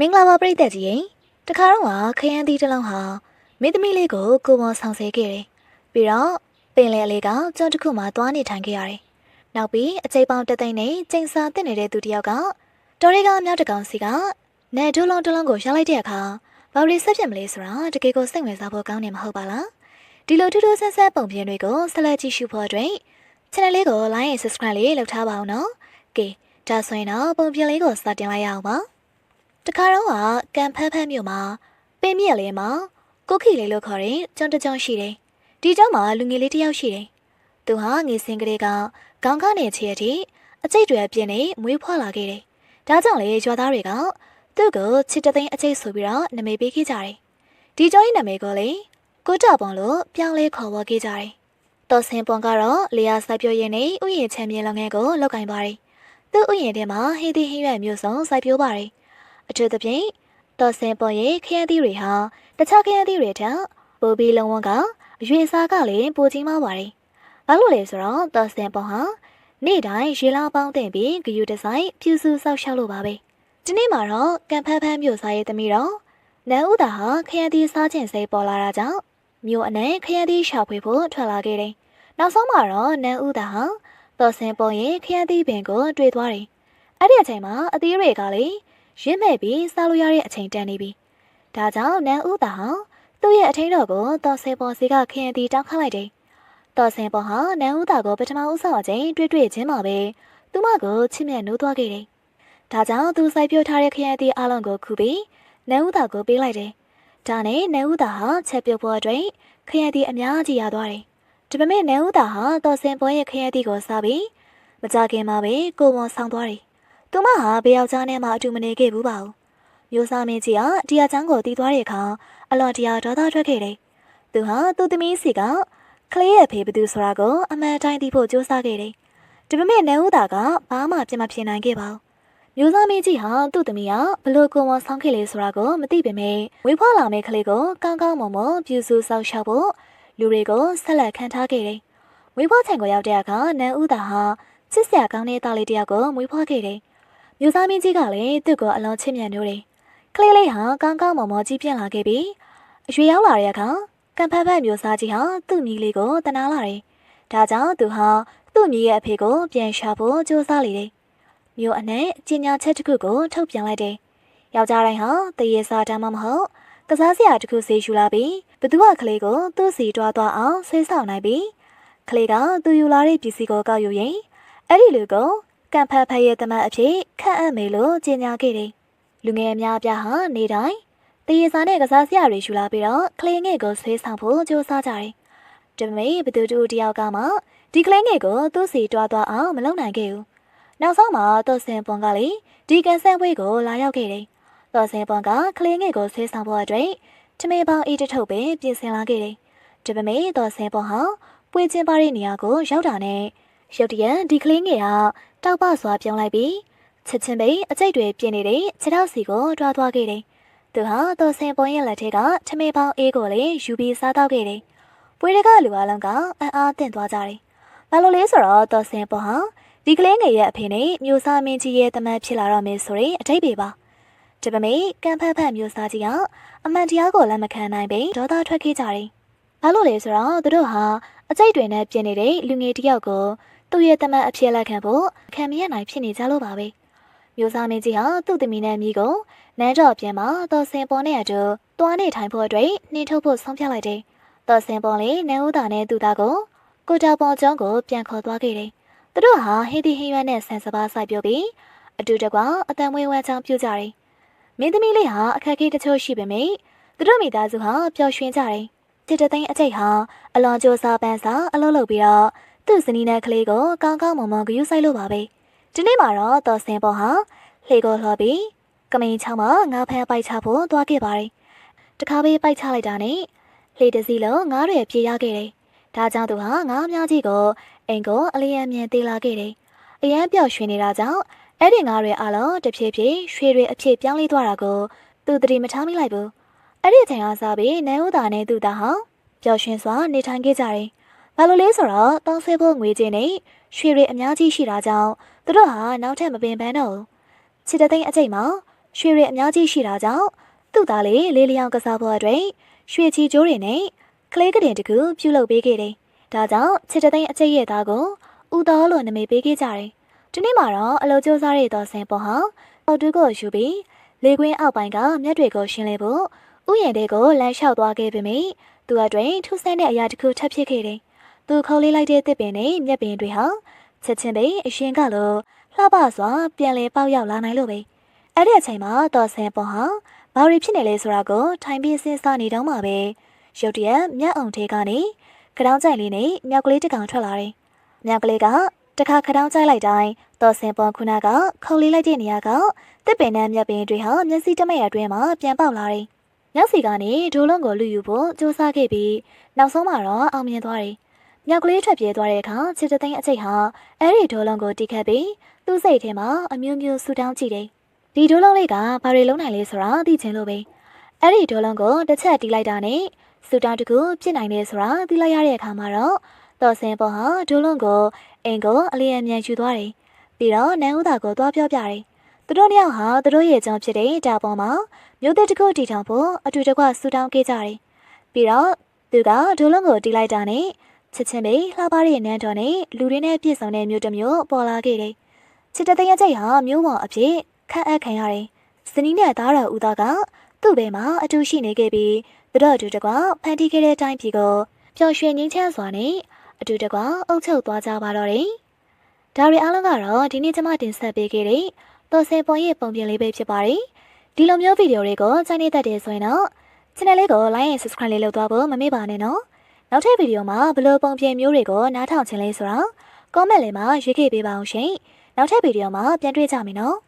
မင်္ဂလာပါပရိသတ်ကြီးရင်တခါတော့ကခရမ်းသီးတစ်လုံးဟာမင်းသမီးလေးကိုကိုပေါ်ဆောင်ဆဲခဲ့တယ်ပြီးတော့ပင်လယ်အလေးကကျွန်းတစ်ခုမှာသွားနေထိုင်ခဲ့ရတယ်နောက်ပြီးအကျိတ်ပေါင်းတစ်သိန်းနဲ့ကျိန်စာတက်နေတဲ့သူတစ်ယောက်ကတော်ရီကအမြောက်တကောင်စီကနေဒူးလုံးတစ်လုံးကိုရလိုက်တဲ့အခါဘာလို့ဆက်ပြစ်မလဲဆိုတာတကယ်ကိုစိတ်ဝင်စားဖို့ကောင်းနေမှာဟုတ်ပါလားဒီလိုထူးထူးဆန်းဆန်းပုံပြင်တွေကိုဆက်လက်ကြည့်ရှုဖို့အတွက် channel လေးကို like and subscribe လေးလုပ်ထားပါအောင်နော်ကဲဒါဆိုရင်တော့ပုံပြင်လေးကိုစတင်လိုက်ရအောင်ပါ တခါတော့ကကံဖန်းဖန်းမြို့မှာပင်မြက်လေးမှာကိုခိလေးလို့ခေါ်တဲ့ကျွန်းတစ်ကျွန်းရှိတယ်ဒီကျောင်းမှာလူငယ်လေးတစ်ယောက်ရှိတယ်သူဟာငယ်စဉ်ကလေးကခေါင်းကားနဲ့ခြေအထိအကျိတ်တွေပြင်းနေမွေးဖွားလာခဲ့တယ်ဒါကြောင့်လေရွာသားတွေကသူ့ကိုချစ်တသိန်းအကျိတ်ဆိုပြီးတော့နာမည်ပေးခဲ့ကြတယ်ဒီကျောင်းရဲ့နာမည်ကိုလေကိုတာပွန်လို့ပြောင်းလဲခေါ်ဝေါ်ခဲ့ကြတယ်တော်စင်ပွန်ကတော့လေယာစိုက်ပျိုးရင်းနဲ့ဥယျာဉ်ချမ်းမြေလုပ်ငန်းကိုလုပ်ကင်ပါတယ်သူ့ဥယျာဉ်ထဲမှာဟေးသီးဟင်းရွက်မျိုးစုံစိုက်ပျိုးပါတယ် အထူးသဖြင့်တော်စင်ပွန်ရဲ့ခရမ်းသီးတွေဟာတခြားခရမ်းသီးတွေထက်ပိုပြီးလုံးဝကအရွေစားကလည်းပိုကြီးမားပါတယ်ဘာလို့လဲဆိုတော့တော်စင်ပွန်ဟာနေ့တိုင်းရေလာပေါင်းတင်ပြီးဂယူဒီဇိုင်းဖြူစုဆောက်ရှောက်လို့ပါပဲဒီနေ့မှာတော့ကံဖန်းဖန်းမျိုးစားရဲ့သမီးတော်နန်းဦးတာဟာခရမ်းသီးစားခြင်းစိတ်ပေါ်လာတာကြောင့်မြို့အနှံခရမ်းသီးရှာဖွေဖို့ထွက်လာခဲ့တယ်နောက်ဆုံးမှာတော့နန်းဦးတာဟာတော်စင်ပွန်ရဲ့ခရမ်းသီးပင်ကိုတွေ့သွားတယ်အဲ့ဒီအချိန်မှာအသီးတွေကလည်း ရင်းမဲ့ပြီးစားလို့ရတဲ့အချိန်တန်နေပြီဒါကြောင့်နန်းဦးတာဟာသူ့ရဲ့အထင်းတော်ကိုတော်စင်ပွန်စီကခရမ်းသီးတောင်းခလိုက်တယ်တော်စင်ပွန်ဟာနန်းဦးတာကိုပထမဦးဆောင်အချိန်တွေ့တွေ့ချင်းမှာပဲသူမကိုချစ်မြတ်နိုးသွားခဲ့တယ်ဒါကြောင့်သူစိုက်ပျိုးထားတဲ့ခရမ်းသီးအလုံးကိုခုပြီးနန်းဦးတာကိုပေးလိုက်တယ်ဒါနဲ့နန်းဦးတာဟာချက်ပြုတ်ဖို့အတွက်ခရမ်းသီးအများကြီးရသွားတယ်ဒီပေမဲ့နန်းဦးတာဟာတော်စင်ပွန်ရဲ့ခရမ်းသီးကိုစားပြီးမကြခင်မှာပဲကိုဝန်ဆောင်သွားတယ် သူမဟာဘယ်ယောက်ျားနဲ့မှအတူမနေခဲ့ဘူးပါဘူးမျိုးစားမင်းကြီးကတရားချမ်းကိုတီးသွားတဲ့အခါအလွန်တရာဒေါသထွက်ခဲ့တယ်။သူဟာသူ့သမီးစီကကလေးရဲ့ဖေဘသူဆိုတာကိုအမှန်တိုင်းသိဖို့ကြိုးစားခဲ့တယ်။ဒါပေမဲ့နန်းဦးသားကဘာမှပြင်မဖြစ်နိုင်ခဲ့ပါဘူး။မျိုးသားမင်းကြီးဟာသူ့သမီးကဘလို့ကိုဝန်ဆောင်ခဲ့လေဆိုတာကိုမသိပေမဲ့ဝေးဖွားလာမယ့်ကလေးကိုကောင်းကောင်းမွန်မွန်ပြူစုဆောက်ရှောက်ဖို့လူတွေကိုဆက်လက်ခံထားခဲ့တယ်။ဝေးဖွားချိန်ကိုရောက်တဲ့အခါနန်းဦးသားဟာချစ်စရာကောင်းတဲ့သားလေးတစ်ယောက်ကိုမွေးဖွားခဲ့တယ်။ မျိုးသားမင်းကြီးကလည်းသူ့ကိုအလွန်ချစ်မြတ်နိုးတယ်။ကလေးလေးဟာကောင်းကောင်းမွန်မွန်ကြီးပြင်းလာခဲ့ပြီးအရွယ်ရောက်လာတဲ့အခါကံဖက်ဖက်မျိုးစားကြီးဟာသူ့မိလေးကိုတနာလာတယ်။ဒါကြောင့်သူဟာသူ့မိရဲ့အဖေကိုပြန်ရှာဖို့ကြိုးစားလေတယ်။မျိုးအနဲ့ကျင်ညာချက်တစ်ခုကိုထုတ်ပြန်လိုက်တယ်။ယောက်ျားတိုင်းဟာတရေစားတမ်းမမဟုတ်ကစားစရာတစ်ခုစီယူလာပြီးဘသူကကလေးကိုသူ့စီတွားသွားအောင်ဆွေးဆောင်နိုင်ပြီးကလေးကသူယူလာတဲ့ပစ္စည်းကိုကောက်ယူရင်အဲ့ဒီလူကို ကံဖက်ဖက်ရဲ့တမန်အဖြစ်ခန့်အပ်မေလို့ကြေညာခဲ့တယ်။လူငယ်အများပြားဟာနေတိုင်းတရေစာနဲ့ကစားစရာတွေယူလာပြီးတော့ကလေးငယ်ကိုဆွေးဆောင်ဖို့ကြိုးစားကြတယ်။ဒါပေမဲ့ဘသူတူတယောက်ကမှဒီကလေးငယ်ကိုသူ့စီတွားသွားအောင်မလုပ်နိုင်ခဲ့ဘူး။နောက်ဆုံးမှာတော့စင်ပွန်ကလေဒီကန်ဆန်ဝေးကိုလာရောက်ခဲ့တယ်။တော့စင်ပွန်ကကလေးငယ်ကိုဆွေးဆောင်ဖို့အတွက်ထမေပေါင်းအေးတထုတ်ပဲပြင်ဆင်လာခဲ့တယ်။ဒါပေမဲ့တော့စင်ပွန်ဟာပွေချင်းပါတဲ့နေရာကိုရောက်တာနဲ့ ရုတ်တရက်ဒီကလေးငယ်ဟာတောက်ပစွာပြောင်းလိုက်ပြီးချက်ချင်းပဲအကျိတ်တွေပြင်းနေတဲ့ခြေထောက်စီကိုတွားသွားခဲ့တယ်။သူဟာတော်စင်ပွန်ရဲ့လက်ထက်ကထမေပေါင်းအေးကိုလည်းယူပြီးစားတော့ခဲ့တယ်။ပွေးတွေကလူအလုံးကအံ့အားသင့်သွားကြတယ်။ဘာလို့လဲဆိုတော့တော်စင်ပွန်ဟာဒီကလေးငယ်ရဲ့အဖေနဲ့မျိုးစားမင်းကြီးရဲ့တမန်ဖြစ်လာတော့မယ်ဆိုရင်အထိတ်ပေပါ။ဒါပေမဲ့ကံဖက်ဖက်မျိုးစားကြီးကအမှန်တရားကိုလက်မခံနိုင်ပေဒေါသထွက်ခဲ့ကြတယ်။ဘာလို့လဲဆိုတော့သူတို့ဟာအကျိတ်တွေနဲ့ပြင်နေတဲ့လူငယ်တယောက်ကို သူ့ရဲ့တမန်အဖြစ်လက်ခံဖို့ခံမရနိုင်ဖြစ်နေကြလို့ပါပဲ။မျိုးစားမင်းကြီးဟာသူ့သမီးနဲ့မိကိုနန်းတော်ပြန်မှာတော်စင်ပေါ်နဲ့အတူသွားနေထိုင်ဖို့အတွက်နှင်းထုတ်ဖို့ဆုံးဖြတ်လိုက်တယ်။တော်စင်ပေါ်လေးနန်းဦးသားနဲ့သူသားကိုကိုတာပေါ်ကျောင်းကိုပြန်ခေါ်သွားခဲ့တယ်။သူတို့ဟာဟေးဒီဟင်းရွက်နဲ့ဆန်စပါးစိုက်ပြုတ်ပြီးအတူတကွအတန်မွေးဝမ်းချောင်းပြုကြတယ်။မင်းသမီးလေးဟာအခက်အခဲတချို့ရှိပေမယ့်သူတို့မိသားစုဟာပျော်ရွှင်ကြတယ်။တစ်တသိန်းအကျိတ်ဟာအလွန်ကြိုးစားပန်းစားအလုပ်လုပ်ပြီးတော့ သူ့ဇနီးနဲ့ကလေးကိုကောင်းကောင်းမွန်မွန်ဂရုစိုက်လို့ပါပဲ။ဒီနေ့မှာတော့တော်စင်ပေါ်ဟာလှေကိုလှော်ပြီးကမိန်ချောင်းမှာငါးဖမ်းပိုက်ချဖို့သွားခဲ့ပါတယ်။တခါပေးပိုက်ချလိုက်တာနဲ့လှေတစည်းလုံးငါးတွေပြေးရခဲ့တယ်။ဒါကြောင့်သူဟာငါးများကြီးကိုအိမ်ကိုအလျံမြန်သေးလာခဲ့တယ်။အရန်ပျော်ရွှင်နေတာကြောင့်အဲ့ဒီငါးတွေအလုံးတဖြည်းဖြည်းရွှေတွေအဖြစ်ပြောင်းလဲသွားတာကိုသူတတိမထားမိလိုက်ဘူး။အဲ့ဒီအချိန်ကစားပြီးနန်းဦးသားနဲ့သူသားဟာပျော်ရွှင်စွာနေထိုင်ခဲ့ကြတယ်။ ဘာလို့လဲဆိုတော့တောင်းဆဲဖို့ငွေချင်းနဲ့ရွှေတွေအများကြီးရှိတာကြောင့်သူတို့ဟာနောက်ထပ်မပင်ပန်းတော့ဘူး။ချစ်တဲ့သိန်းအချိန်မှာရွှေတွေအများကြီးရှိတာကြောင့်သူ့သားလေးလေးလျောင်ကစားဖို့အတွက်ရွှေချီကျိုးတွေနဲ့ကလေးကတင်တကူပြုလုပ်ပေးခဲ့တယ်။ဒါကြောင့်ချစ်တသိန်းအကျိတ်ရဲ့သားကိုဦးတော်လို့နာမည်ပေးခဲ့ကြတယ်။ဒီနေ့မှာတော့အလိုကျိုးစားတဲ့တော်စင်ပေါ်ဟာအော်တူကိုယူပြီးလေကွင်းအောက်ပိုင်းကမြက်တွေကိုရှင်းလဲဖို့ဥယျာဉ်တွေကိုလမ်းလျှောက်သွားခဲ့ပေမယ့်သူအတွင်ထူးဆန်းတဲ့အရာတစ်ခုထပ်ဖြစ်ခဲ့တယ်။ သူခုံလေးလိုက်တဲ့တစ်ပင်နဲ့မြက်ပင်တွေဟာချက်ချင်းပဲအရှင်ကလိုလှပစွာပြန်လဲပေါက်ရောက်လာနိုင်လို့ပဲ။အဲ့ဒီအချိန်မှာတော်စင်ပေါ်ဟာဘာတွေဖြစ်နေလဲဆိုတာကိုထိုင်ပြီးစဉ်းစားနေတော့မှပဲရုတ်တရက်မြက်အောင်ထဲကနေကတောင်းကြိုင်လေးနဲ့မြောက်ကလေးတစ်ကောင်ထွက်လာတယ်။မြောက်ကလေးကတခါခတောင်းကြိုက်လိုက်တိုင်းတော်စင်ပေါ်ခုနကခုံလေးလိုက်တဲ့နေရာကတစ်ပင်နဲ့မြက်ပင်တွေဟာမျက်စိတမရအတွင်းမှာပြန်ပေါက်လာတယ်။မြောက်စီကနေဒိုးလုံးကိုလူယူဖို့စူးစမ်းခဲ့ပြီးနောက်ဆုံးမှာတော့အောင်မြင်သွားတယ်။ မြောက်ကလေးထွက်ပြေးသွားတဲ့အခါချစ်တသိန်းအချိတ်ဟာအဲ့ဒီဒိုးလုံးကိုတိခတ်ပြီးသူ့စိတ်ထဲမှာအမျိုးမျိုးဆူတောင်းကြည့်တယ်။ဒီဒိုးလုံးလေးကဘာတွေလုံးနိုင်လဲဆိုတာသိချင်လို့ပဲ။အဲ့ဒီဒိုးလုံးကိုတစ်ချက်တီးလိုက်တာနဲ့ဆူတောင်းတကူပြစ်နိုင်တယ်ဆိုတာသိလိုက်ရတဲ့အခါမှာတော့တော်စင်ပေါ်ဟာဒိုးလုံးကိုအင်ကိုအလျင်အမြန်ယူသွားတယ်။ပြီးတော့နန်းဦးသားကိုသွားပြောပြတယ်။သူတို့နှစ်ယောက်ဟာသူတို့ရဲ့ကြောင့်ဖြစ်တဲ့တာပေါ်မှာမြို့သက်တစ်ခုတီထောင်ဖို့အတူတကွဆူတောင်းခဲ့ကြတယ်။ပြီးတော့သူကဒိုးလုံးကိုတီးလိုက်တာနဲ့ ချစ်ချင်းပဲလှပတဲ့နန်းတော်နဲ့လူတွေနဲ့ပြည့်စုံတဲ့မြို့တစ်မြို့ပေါ်လာခဲ့တယ်။ချစ်တဲ့တရချိတ်ဟာမြို့ပေါ်အဖြစ်ခန့်အပ်ခံရတယ်။စနီးနဲ့သားတော်ဦးသားကသူ့ဘဲမှာအတူရှိနေခဲ့ပြီးသူတို့အတူတကွဖန်တီးခဲ့တဲ့အတိုင်းပြည်ကိုပျော်ရွှင်ငြိမ်းချမ်းစွာနဲ့အတူတကွအုပ်ချုပ်သွားကြပါတော့တယ်။ဒါရီအားလုံးကတော့ဒီနေ့ကျွန်မတင်ဆက်ပေးခဲ့တဲ့တော်စင်ပေါ်ရဲ့ပုံပြင်လေးပဲဖြစ်ပါတယ်။ဒီလိုမျိုးဗီဒီယိုတွေကိုကြိုက်နေတတ်တယ်ဆိုရင်တော့ channel လေးကို like and subscribe လေးလုပ်သွားဖို့မမေ့ပါနဲ့နော်။ နောက်ထပ်ဗီဒီယိုမှာဘယ်လိုပုံပြင်မျိုးတွေကိုနားထောင်ချင်လဲဆိုတာ comment လေးမှာရေးခဲ့ပေးပါအောင်ရှင်။နောက်ထပ်ဗီဒီယိုမှာပြန်တွေ့ကြမယ်နော်။